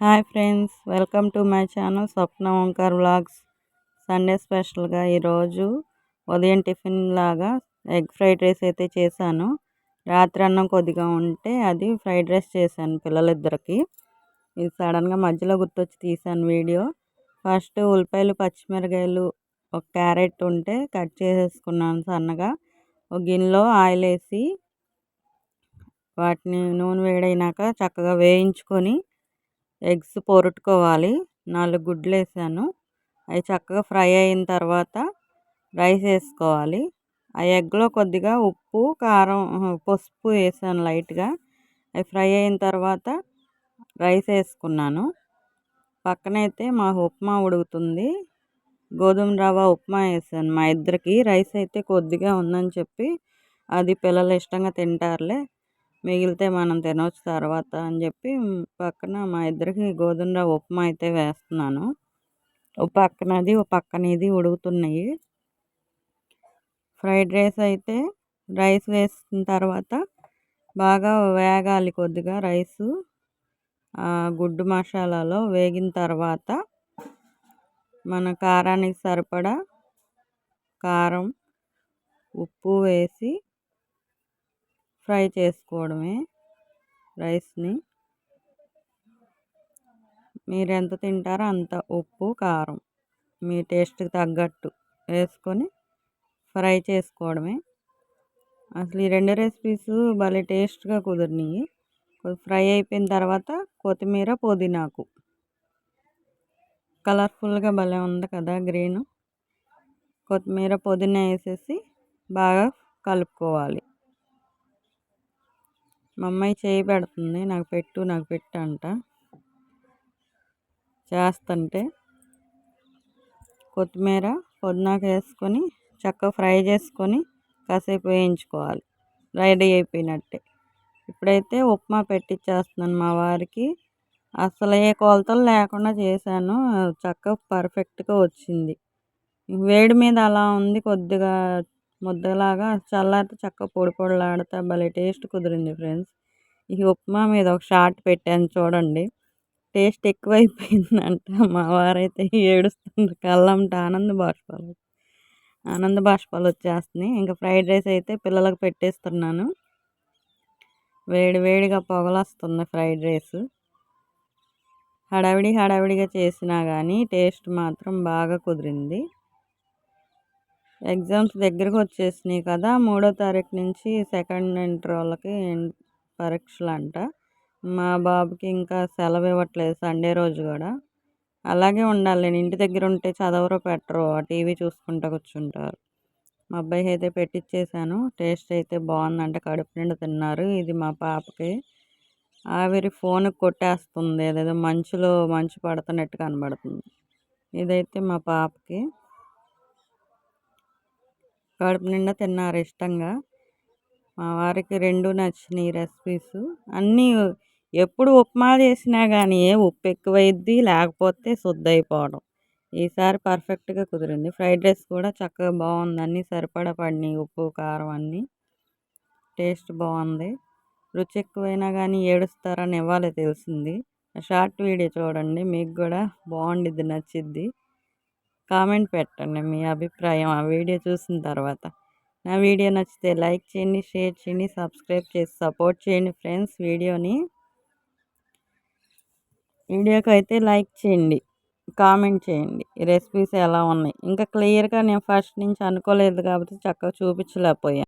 Hi friends welcome to my channel Swapna Omkar vlogs. Sunday స్పెషల్గా ఈరోజు ఉదయం tiffin లాగా ఎగ్ ఫ్రైడ్ రైస్ అయితే చేశాను. రాత్రి అన్నం కొద్దిగా ఉంటే అది ఫ్రైడ్ రైస్ చేశాను పిల్లలిద్దరికి. ఇది సడన్గా మధ్యలో గుర్తొచ్చి తీశాను వీడియో. ఫస్ట్ ఉల్లిపాయలు పచ్చిమిరకాయలు ఒక క్యారెట్ ఉంటే కట్ చేసేసుకున్నాను సన్నగా. ఒక గిన్నెలో ఆయిల్ వేసి వాటిని నూనె వేడైనాక చక్కగా వేయించుకొని ఎగ్స్ పొరుట్టుకోవాలి. నాలుగు గుడ్లు వేసాను అవి చక్కగా ఫ్రై అయిన తర్వాత రైస్ వేసుకోవాలి. ఆ ఎగ్లో కొద్దిగా ఉప్పు కారం పసుపు వేసాను లైట్గా. అవి ఫ్రై అయిన తర్వాత రైస్ వేసుకున్నాను. పక్కనైతే మా ఉప్మా ఉడుకుతుంది. గోధుమ రవ్వ ఉప్మా వేసాను. మా ఇద్దరికి రైస్ అయితే కొద్దిగా ఉందని చెప్పి అది పిల్లలు ఇష్టంగా తింటారులే. మిగిలితే మనం తినవచ్చు తర్వాత అని చెప్పి పక్కన మా ఇద్దరికి గోధుమ రవ్వ ఉప్మా అయితే వేస్తున్నాను. ఓ పక్కనది ఓ పక్కన ఇది ఉడుకుతున్నాయి. ఫ్రైడ్ రైస్ అయితే రైస్ వేసిన తర్వాత బాగా వేగాలి కొద్దిగా రైసు. గుడ్డు మసాలాలో వేగిన తర్వాత మన కారానికి సరిపడా కారం ఉప్పు వేసి ఫ్రై చేసుకోవడమే రైస్ని. మీరు ఎంత తింటారో అంత ఉప్పు కారం మీ టేస్ట్కి తగ్గట్టు వేసుకొని ఫ్రై చేసుకోవడమే. అసలు ఈ రెండు రెసిపీస్ భలే టేస్ట్గా కుదిరినాయి. ఫ్రై అయిపోయిన తర్వాత కొత్తిమీర పుదీనాకు. కలర్ఫుల్గా భలే ఉంది కదా గ్రీన్. కొత్తిమీర పుదీనా వేసేసి బాగా కలుపుకోవాలి. మా అమ్మాయి చేయి పెడుతుంది. నాకు పెట్టు నాకు పెట్టు అంట. చేస్తుంటే కొత్తిమీర పొద్దునాక వేసుకొని చక్కగా ఫ్రై చేసుకొని కాసేపు వేయించుకోవాలి. రెడీ అయిపోయినట్టే. ఇప్పుడైతే ఉప్మా పెట్టిచ్చేస్తున్నాను మా వారికి. అసలు ఏ కొలతలు లేకుండా చేశాను. చక్కగా పర్ఫెక్ట్గా వచ్చింది. వేడి మీద అలా ఉంది కొద్దిగా ముద్దలాగా చల్లారితే చక్క పొడి పొడిలాడితే భలే టేస్ట్ కుదిరింది ఫ్రెండ్స్. ఈ ఉప్మా మీద ఒక షార్ట్ పెట్టాను చూడండి. టేస్ట్ ఎక్కువైపోయిందంట. మా వారైతే ఏడుస్తుంది. కళ్ళంట ఆనంద బాష్పాలు. ఆనంద బాష్పాలు వచ్చేస్తున్నాయి. ఇంకా ఫ్రైడ్ రైస్ అయితే పిల్లలకు పెట్టేస్తున్నాను. వేడి వేడిగా పొగలొస్తుంది ఫ్రైడ్ రైస్. హడావిడి హడావిడిగా చేసినా కానీ టేస్ట్ మాత్రం బాగా కుదిరింది. ఎగ్జామ్స్ దగ్గరకు వచ్చేసినాయి కదా మూడో తారీఖు నుంచి సెకండ్ ఇంటర్ వాళ్ళకి పరీక్షలు అంట మా బాబుకి ఇంకా సెలవు ఇవ్వట్లేదు సండే రోజు కూడా. అలాగే ఉండాలి. నేను ఇంటి దగ్గర ఉంటే చదవరు పెట్టరు. ఆ టీవీ చూసుకుంటూ కూర్చుంటారు. మా అబ్బాయికి అయితే పెట్టించేసాను టేస్ట్ అయితే బాగుందంటే. కడుపు నిండా తిన్నారు. ఇది మా పాపకి. ఆవిరి ఫోన్ కొట్టేస్తుంది. ఏదేదో మంచులో మంచు పడుతున్నట్టు కనబడుతుంది. ఇదైతే మా పాపకి. కడుపు నిండా తిన్నారు ఇష్టంగా. మా వారికి రెండు నచ్చినాయి రెసిపీస్ అన్నీ ఎప్పుడు ఉప్మా చేసినా కానీ ఉప్పు ఎక్కువైద్ది లేకపోతే శుద్ధ అయిపోవడం. ఈసారి పర్ఫెక్ట్గా కుదిరింది. ఫ్రైడ్ రైస్ కూడా చక్కగా బాగుంది. అన్నీ సరిపడా పడినాయి. ఉప్పు కారం అన్నీ. టేస్ట్ బాగుంది. రుచి ఎక్కువైనా కానీ ఏడుస్తారని ఇవ్వాలి తెలిసింది. షార్ట్ వీడియో చూడండి. మీకు కూడా బాగుండిద్ది నచ్చిద్ది. కామెంట్ పెట్టండి మీ అభిప్రాయం ఆ వీడియో చూసిన తర్వాత. నా వీడియో నచ్చితే లైక్ చేయండి షేర్ చేయండి సబ్స్క్రైబ్ చేసి సపోర్ట్ చేయండి ఫ్రెండ్స్ వీడియోని. వీడియోకి అయితే లైక్ చేయండి కామెంట్ చేయండి. రెసిపీస్ ఎలా ఉన్నాయి? ఇంకా క్లియర్గా నేను ఫస్ట్ నుంచి అనుకోలేదు కాబట్టి చక్కగా చూపించలేకపోయాను.